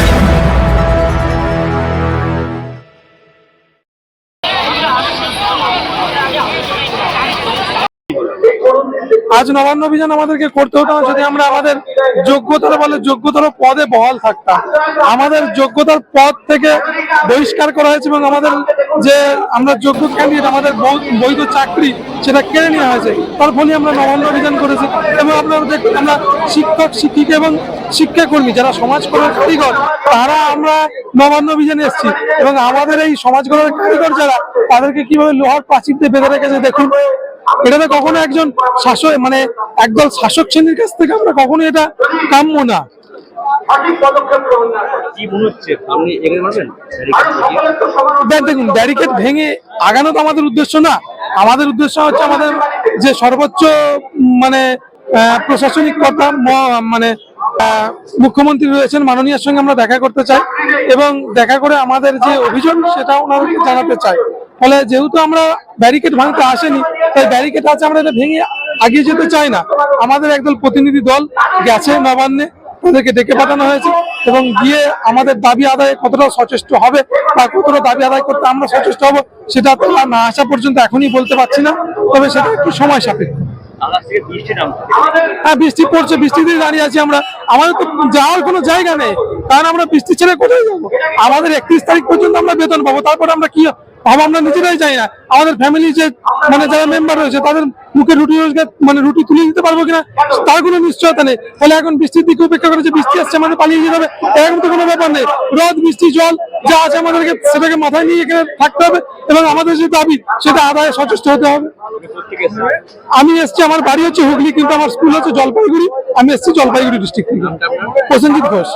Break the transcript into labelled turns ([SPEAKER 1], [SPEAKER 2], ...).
[SPEAKER 1] Thank you. আজ নবান্ন অভিযান আমাদেরকে করতে হতো যদি আমরা আমাদের যোগ্যতার বলে যোগ্যতার পদে বহাল থাকতাম। আমাদের যোগ্যতার পদ থেকে বহিষ্কার করা হয়েছে এবং আমাদের যে আমরা যোগ্য ক্যান্ডিডেট আমাদের বৈধ চাকরি সেটা কেড়ে নেওয়া হয়েছে। তার ফলে আমরা নবান্ন অভিযান করেছি এবং আপনারা দেখুন আমরা শিক্ষক, শিক্ষিকা এবং শিক্ষাকর্মী যারা সমাজ করার কারিগর তারা আমরা নবান্ন অভিযানে এসেছি এবং আমাদের এই সমাজ করার কারিগর যারা, তাদেরকে কীভাবে লোহার প্রাচীর দিয়ে বেঁধে রেখেছে দেখুন। এটাতে কখনো একজন শাসক মানে একদল শাসক শ্রেণির কাছ থেকে আমরা কখনো এটা কাম্য না।
[SPEAKER 2] মনে
[SPEAKER 1] দেখুন ব্যারিকেড ভেঙে আগানো তো আমাদের উদ্দেশ্য না। আমাদের উদ্দেশ্য হচ্ছে আমাদের যে সর্বোচ্চ মানে আহ, প্রশাসনিক কথা ম- মানে আহ, মুখ্যমন্ত্রী রয়েছেন মাননীয়ার সঙ্গে আমরা দেখা করতে চাই এবং দেখা করে আমাদের যে অভিযোগ সেটা ওনাদেরকে জানাতে চাই। ফলে যেহেতু আমরা ব্যারিকেড ভাঙতে আসেনি তাই ব্যারিকেড আছে, আমরা এটা ভেঙে আগিয়ে যেতে চাই না। আমাদের একদল প্রতিনিধি দল গেছে নবান্নে, তাদেরকে ডেকে পাঠানো হয়েছে এবং গিয়ে আমাদের দাবি আদায়ে কতটা সচেষ্ট হবে বা কতটা দাবি আদায় করতে আমরা সচেষ্ট হব, সেটা তারা না আসা পর্যন্ত এখনই বলতে পারছি না। তবে সেটা একটু সময় সাপেক্ষ। হ্যাঁ বৃষ্টি পড়ছে বৃষ্টিতে দাঁড়িয়ে আছি আমরা। আমাদের তো যাওয়ার কোনো জায়গা নেই। কারণ আমরা বৃষ্টি ছেড়ে কোথায় যাব? আমাদের একত্রিশ তারিখ পর্যন্ত আমরা বেতন পাবো। তারপরে আমরা কি আমরা নিজেরাই যাই না। আমাদের ফ্যামিলি যে মানে যারা মেম্বার রয়েছে, তাদের মুখে রুটি রোজগার মানে রুটি তুলে দিতে পারব কিনা, তার কোনো নিশ্চয়তা নেই। ফলে এখন বৃষ্টির দিকে উপেক্ষা করে যে বৃষ্টি আসছে আমাদের পালিয়ে যেতে হবে, এরকম তো কোনো ব্যাপার নেই। রোদ, বৃষ্টি, জল, যা আছে আমাদেরকে, সেটাকে মাথায় নিয়ে এখানে থাকতে হবে এবং আমাদের যে দাবি, সেটা আদায়ে সচেষ্ট হতে হবে। আমি এসেছি, আমার বাড়ি হচ্ছে হুগলি, কিন্তু আমার স্কুল হচ্ছে জলপাইগুড়ি। আমি এসেছি জলপাইগুড়ি ডিস্ট্রিক্ট থেকে। প্রসেনজিৎ ঘোষ।